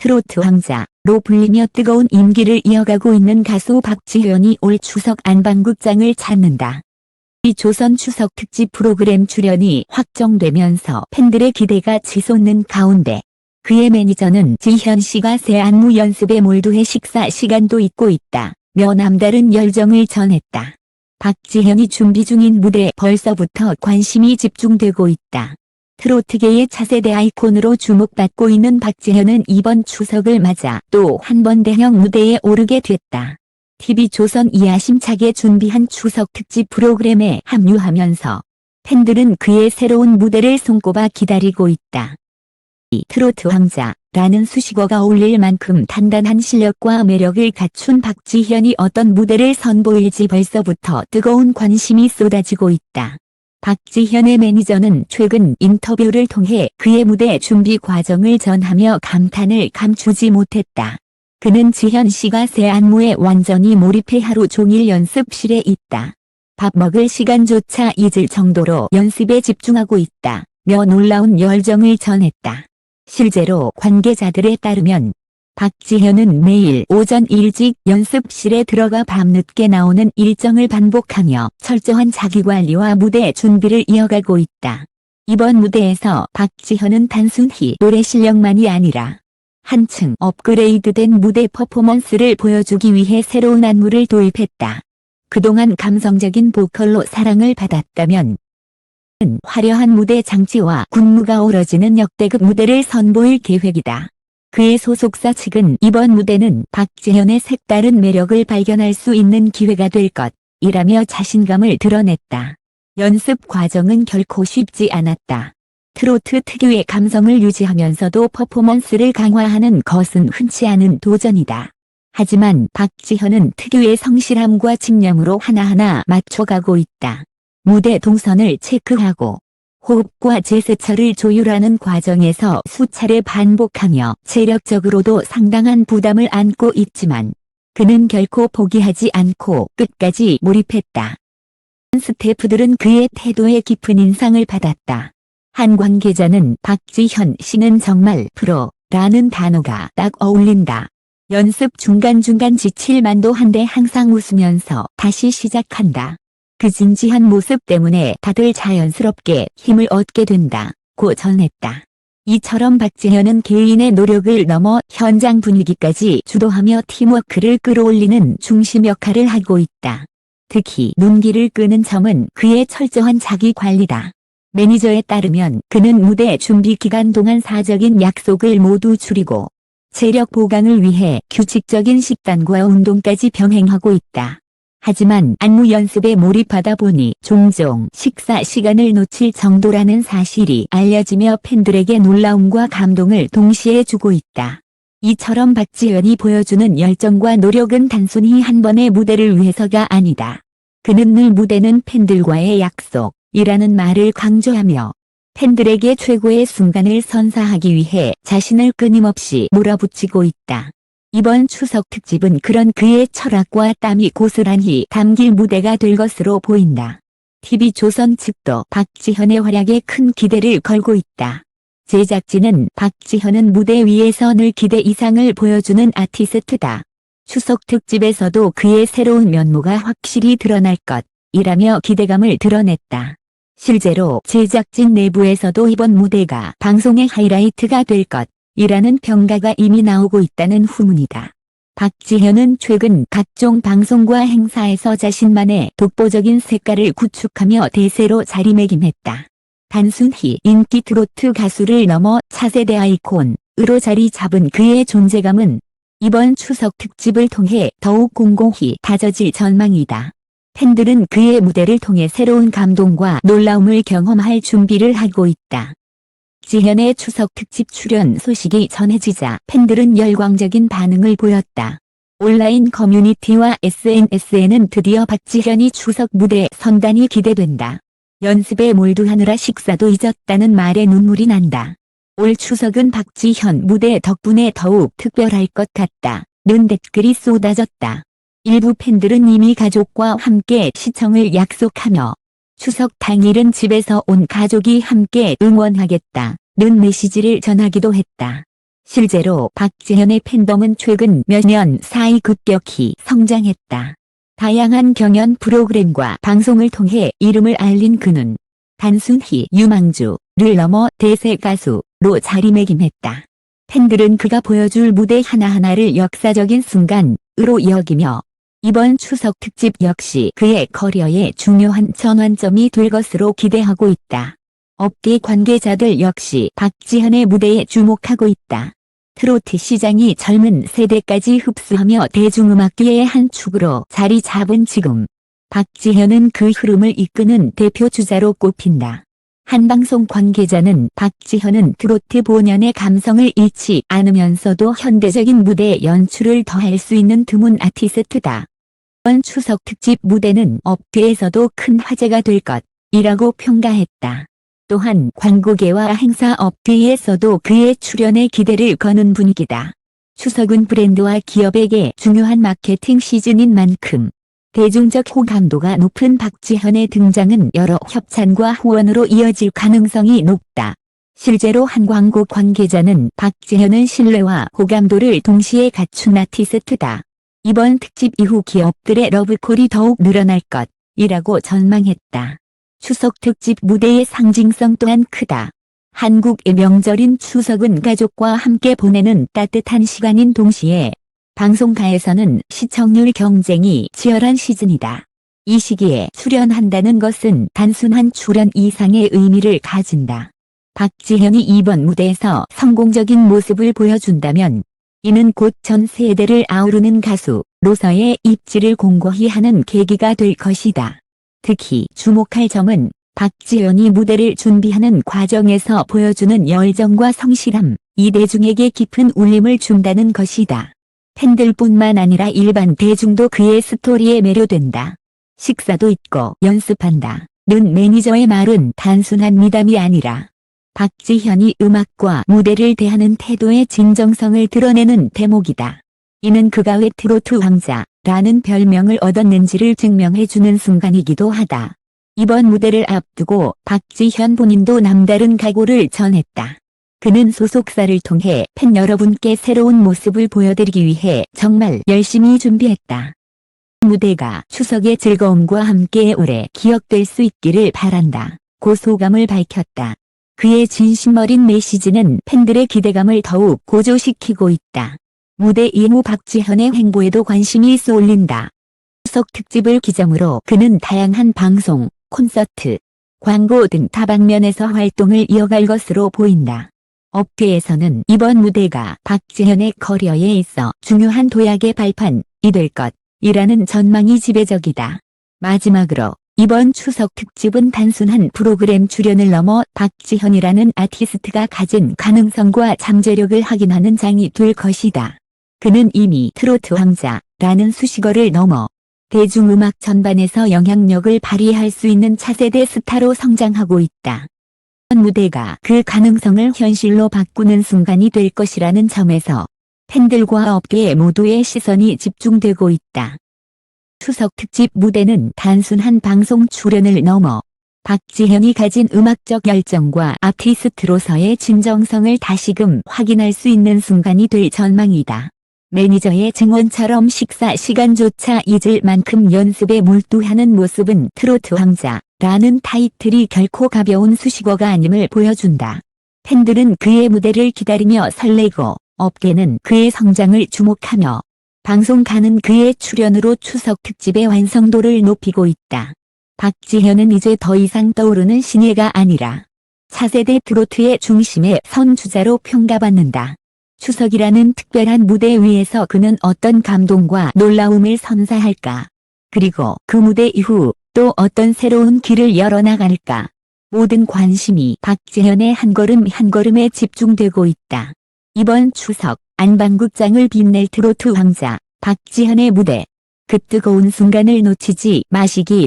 트로트 왕자로 불리며 뜨거운 임기를 이어가고 있는 가수 박지현이 올 추석 안방극장을 찾는다. 이 조선 추석 특집 프로그램 출연이 확정되면서 팬들의 기대가 치솟는 가운데 그의 매니저는 지현 씨가 새 안무 연습에 몰두해 식사 시간도 잊고 있다. 며 남다른 열정을 전했다. 박지현이 준비 중인 무대에 벌써부터 관심이 집중되고 있다. 트로트계의 차세대 아이콘으로 주목받고 있는 박지현은 이번 추석을 맞아 또 한 번 대형 무대에 오르게 됐다. TV조선 이하심차게 준비한 추석 특집 프로그램에 합류하면서 팬들은 그의 새로운 무대를 손꼽아 기다리고 있다. 이 트로트 왕자라는 수식어가 어울릴 만큼 단단한 실력과 매력을 갖춘 박지현이 어떤 무대를 선보일지 벌써부터 뜨거운 관심이 쏟아지고 있다. 박지현의 매니저는 최근 인터뷰를 통해 그의 무대 준비 과정을 전하며 감탄을 감추지 못했다. 그는 지현 씨가 새 안무에 완전히 몰입해 하루 종일 연습실에 있다. 밥 먹을 시간조차 잊을 정도로 연습에 집중하고 있다. 며 놀라운 열정을 전했다. 실제로 관계자들에 따르면 박지현은 매일 오전 일찍 연습실에 들어가 밤늦게 나오는 일정을 반복하며 철저한 자기관리와 무대 준비를 이어가고 있다. 이번 무대에서 박지현은 단순히 노래 실력만이 아니라 한층 업그레이드된 무대 퍼포먼스를 보여주기 위해 새로운 안무를 도입했다. 그동안 감성적인 보컬로 사랑을 받았다면 화려한 무대 장치와 군무가 어우러지는 역대급 무대를 선보일 계획이다. 그의 소속사 측은 이번 무대는 박지현의 색다른 매력을 발견할 수 있는 기회가 될 것이라며 자신감을 드러냈다. 연습 과정은 결코 쉽지 않았다. 트로트 특유의 감성을 유지하면서도 퍼포먼스를 강화하는 것은 흔치 않은 도전이다. 하지만 박지현은 특유의 성실함과 집념으로 하나하나 맞춰가고 있다. 무대 동선을 체크하고 호흡과 제스처를 조율하는 과정에서 수차례 반복하며 체력적으로도 상당한 부담을 안고 있지만 그는 결코 포기하지 않고 끝까지 몰입했다. 스태프들은 그의 태도에 깊은 인상을 받았다. 한 관계자는 박지현 씨는 정말 프로라는 단어가 딱 어울린다. 연습 중간중간 지칠 만도 한데 항상 웃으면서 다시 시작한다. 그 진지한 모습 때문에 다들 자연스럽게 힘을 얻게 된다. 고 전했다. 이처럼 박지현은 개인의 노력을 넘어 현장 분위기까지 주도하며 팀워크를 끌어올리는 중심 역할을 하고 있다. 특히 눈길을 끄는 점은 그의 철저한 자기 관리다. 매니저에 따르면 그는 무대 준비 기간 동안 사적인 약속을 모두 줄이고 체력 보강을 위해 규칙적인 식단과 운동까지 병행하고 있다. 하지만 안무 연습에 몰입하다 보니 종종 식사 시간을 놓칠 정도라는 사실이 알려지며 팬들에게 놀라움과 감동을 동시에 주고 있다. 이처럼 박지현이 보여주는 열정과 노력은 단순히 한 번의 무대를 위해서가 아니다. 그는 늘 무대는 팬들과의 약속이라는 말을 강조하며 팬들에게 최고의 순간을 선사하기 위해 자신을 끊임없이 몰아붙이고 있다. 이번 추석 특집은 그런 그의 철학과 땀이 고스란히 담길 무대가 될 것으로 보인다. TV조선 측도 박지현의 활약에 큰 기대를 걸고 있다. 제작진은 박지현은 무대 위에서 늘 기대 이상을 보여주는 아티스트다. 추석 특집에서도 그의 새로운 면모가 확실히 드러날 것이라며 기대감을 드러냈다. 실제로 제작진 내부에서도 이번 무대가 방송의 하이라이트가 될 것. 이라는 평가가 이미 나오고 있다는 후문이다. 박지현은 최근 각종 방송과 행사에서 자신만의 독보적인 색깔을 구축하며 대세로 자리매김했다. 단순히 인기 트로트 가수를 넘어 차세대 아이콘으로 자리 잡은 그의 존재감은 이번 추석 특집을 통해 더욱 공공히 다져질 전망이다. 팬들은 그의 무대를 통해 새로운 감동과 놀라움을 경험할 준비를 하고 있다. 지현의 추석 특집 출연 소식이 전해지자 팬들은 열광적인 반응을 보였다. 온라인 커뮤니티와 SNS에는 드디어 박지현이 추석 무대에 선단이 기대된다. 연습에 몰두하느라 식사도 잊었다는 말에 눈물이 난다. 올 추석은 박지현 무대 덕분에 더욱 특별할 것 같다. 는 댓글이 쏟아졌다. 일부 팬들은 이미 가족과 함께 시청을 약속하며 추석 당일은 집에서 온 가족이 함께 응원하겠다. 는 메시지를 전하기도 했다. 실제로 박지현의 팬덤은 최근 몇 년 사이 급격히 성장했다. 다양한 경연 프로그램과 방송을 통해 이름을 알린 그는 단순히 유망주를 넘어 대세 가수로 자리매김했다. 팬들은 그가 보여줄 무대 하나하나를 역사적인 순간으로 여기며 이번 추석 특집 역시 그의 커리어에 중요한 전환점이 될 것으로 기대하고 있다. 업계 관계자들 역시 박지현의 무대에 주목하고 있다. 트로트 시장이 젊은 세대까지 흡수하며 대중음악계의 한 축으로 자리 잡은 지금 박지현은 그 흐름을 이끄는 대표 주자로 꼽힌다. 한 방송 관계자는 박지현은 트로트 본연의 감성을 잃지 않으면서도 현대적인 무대 연출을 더할 수 있는 드문 아티스트다. 이번 추석 특집 무대는 업계에서도 큰 화제가 될 것이라고 평가했다. 또한 광고계와 행사 업계에서도 그의 출연에 기대를 거는 분위기다. 추석은 브랜드와 기업에게 중요한 마케팅 시즌인 만큼 대중적 호감도가 높은 박지현의 등장은 여러 협찬과 후원으로 이어질 가능성이 높다. 실제로 한 광고 관계자는 박지현은 신뢰와 호감도를 동시에 갖춘 아티스트다. 이번 특집 이후 기업들의 러브콜이 더욱 늘어날 것이라고 전망했다. 추석 특집 무대의 상징성 또한 크다. 한국의 명절인 추석은 가족과 함께 보내는 따뜻한 시간인 동시에 방송가에서는 시청률 경쟁이 치열한 시즌이다. 이 시기에 출연한다는 것은 단순한 출연 이상의 의미를 가진다. 박지현이 이번 무대에서 성공적인 모습을 보여준다면 이는 곧 전 세대를 아우르는 가수로서의 입지를 공고히 하는 계기가 될 것이다. 특히 주목할 점은 박지현이 무대를 준비하는 과정에서 보여주는 열정과 성실함, 이 대중에게 깊은 울림을 준다는 것이다. 팬들뿐만 아니라 일반 대중도 그의 스토리에 매료된다. 식사도 있고 연습한다. 는 매니저의 말은 단순한 미담이 아니라 박지현이 음악과 무대를 대하는 태도의 진정성을 드러내는 대목이다. 이는 그가 왜 트로트 왕자라는 별명을 얻었는지를 증명해주는 순간이기도 하다. 이번 무대를 앞두고 박지현 본인도 남다른 각오를 전했다. 그는 소속사를 통해 팬 여러분께 새로운 모습을 보여드리기 위해 정말 열심히 준비했다. 무대가 추석의 즐거움과 함께 오래 기억될 수 있기를 바란다. 고소감을 밝혔다. 그의 진심 어린 메시지는 팬들의 기대감을 더욱 고조시키고 있다. 무대 이후 박지현의 행보에도 관심이 쏠린다. 추석 특집을 기점으로 그는 다양한 방송, 콘서트, 광고 등 다방면에서 활동을 이어갈 것으로 보인다. 업계에서는 이번 무대가 박지현의 커리어에 있어 중요한 도약의 발판이 될 것이라는 전망이 지배적이다. 마지막으로 이번 추석 특집은 단순한 프로그램 출연을 넘어 박지현이라는 아티스트가 가진 가능성과 잠재력을 확인하는 장이 될 것이다. 그는 이미 트로트 왕자라는 수식어를 넘어 대중음악 전반에서 영향력을 발휘할 수 있는 차세대 스타로 성장하고 있다. 무대가 그 가능성을 현실로 바꾸는 순간이 될 것이라는 점에서 팬들과 업계 모두의 시선이 집중되고 있다. 추석 특집 무대는 단순한 방송 출연을 넘어 박지현이 가진 음악적 열정과 아티스트로서의 진정성을 다시금 확인할 수 있는 순간이 될 전망이다. 매니저의 증언처럼 식사 시간조차 잊을 만큼 연습에 몰두하는 모습은 트로트 왕자라는 타이틀이 결코 가벼운 수식어가 아님을 보여준다. 팬들은 그의 무대를 기다리며 설레고 업계는 그의 성장을 주목하며 방송가는 그의 출연으로 추석 특집의 완성도를 높이고 있다. 박지현은 이제 더 이상 떠오르는 신예가 아니라 차세대 트로트의 중심에 선 주자로 평가받는다. 추석이라는 특별한 무대 위에서 그는 어떤 감동과 놀라움을 선사할까? 그리고 그 무대 이후 또 어떤 새로운 길을 열어나갈까? 모든 관심이 박재현의 한 걸음 한 걸음에 집중되고 있다. 이번 추석 안방극장을 빛낼 트로트 왕자 박지현의 무대. 그 뜨거운 순간을 놓치지 마시기